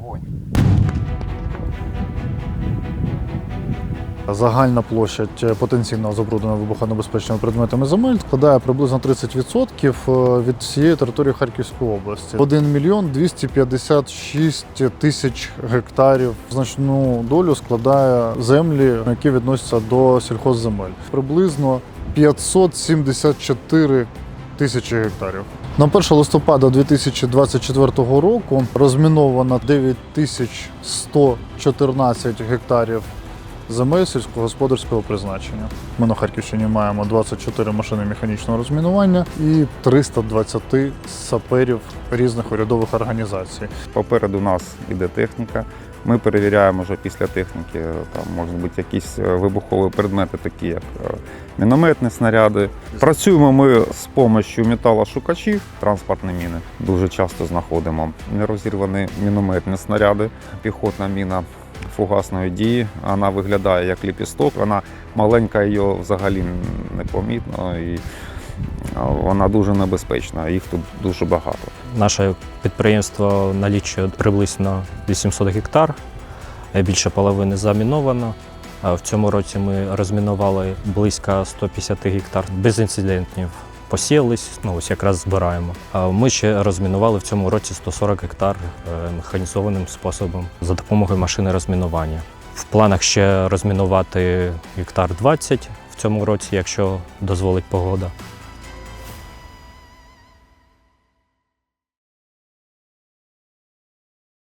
Вогонь. Загальна площа е, потенційно забруднена вибухонебезпечними предметами земель складає приблизно 30% е, від всієї території Харківської області. 1 мільйон 256 тисяч гектарів. Значну долю складає землі, які відносяться до сільхозземель. Приблизно 574 тисячі гектарів. На 1 листопада 2024 року розміновано 9114 гектарів земель сільськогосподарського призначення. Ми на Харківщині маємо 24 машини механічного розмінування і 320 саперів різних урядових організацій. Попереду нас іде техніка. Ми перевіряємо вже після техніки, там можуть бути якісь е, вибухові предмети, такі як е, мінометні снаряди. Працюємо ми з допомогою металошукачів, транспортні міни. Дуже часто знаходимо нерозірвані мінометні снаряди, піхотна міна фугасної дії. Вона виглядає як ліпісток, вона маленька, її взагалі не помітно. І вона дуже небезпечна, їх тут дуже багато. Наше підприємство налічує приблизно 800 гектар, більше половини заміновано. В цьому році ми розмінували близько 150 гектар без інцидентів. Посіялись, ну ось якраз збираємо. А ми ще розмінували в цьому році 140 гектар е, механізованим способом за допомогою машини розмінування. В планах ще розмінувати гектар 20 в цьому році, якщо дозволить погода.